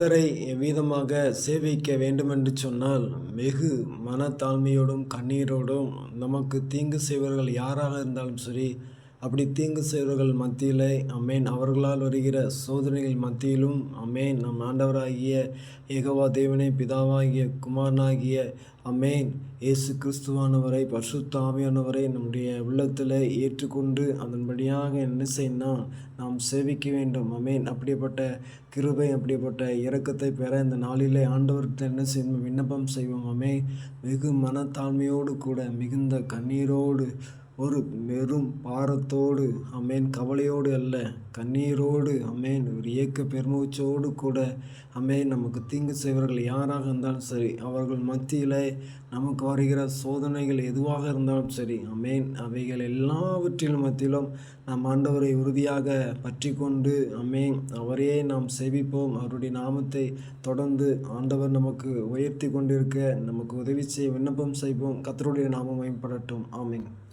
கர்த்தரை எவ்விதமாக சேவிக்க வேண்டுமென்று சொன்னால் வெகு மனத்தாழ்மையோடும் கண்ணீரோடும் நமக்கு தீங்கு செய்வர்கள் யாராக இருந்தாலும் சரி அப்படி தீங்கு செய்வர்கள் மத்தியிலே அமேன் அவர்களால் வருகிற சோதனைகள் மத்தியிலும் அமேன் நம் ஆண்டவராகிய ஏகவா தேவனை பிதாவாகிய குமாரனாகிய அமேன் இயேசு கிறிஸ்துவானவரை பரிசுத்த நம்முடைய உள்ளத்தில் ஏற்றுக்கொண்டு அதன்படியாக என்ன செய்யணும்? நாம் சேவிக்க வேண்டும் அமேன் அப்படிப்பட்ட கிருபை அப்படிப்பட்ட இறக்கத்தை பெற இந்த நாளிலே ஆண்டவர்கிட்ட என்ன செய்யணும்? விண்ணப்பம் செய்வோம் அமே வெகு மனத்தாழ்மையோடு கூட மிகுந்த கண்ணீரோடு ஒரு வெறும் பாரத்தோடு அமேன் கவலையோடு அல்ல கண்ணீரோடு அமேன். ஒரு ஏக்க பெருமூச்சோடு கூட அமேன் நமக்கு தீங்கு செய்வர்கள் யாராக இருந்தாலும் சரி அவர்கள் மத்தியில் நமக்கு வருகிற சோதனைகள் எதுவாக இருந்தாலும் சரி அமேன். அவைகள் எல்லாவற்றிலும் மத்தியிலும் நாம் ஆண்டவரை உறுதியாக பற்றி கொண்டு அமேன் அவரையே நாம் செவிப்போம். அவருடைய நாமத்தை தொடர்ந்து ஆண்டவர் நமக்கு உயர்த்தி கொண்டிருக்க நமக்கு உதவி செய்ய விண்ணப்பம் செய்வோம். கத்தருடைய நாமம் மேம்படட்டும். ஆமீன்.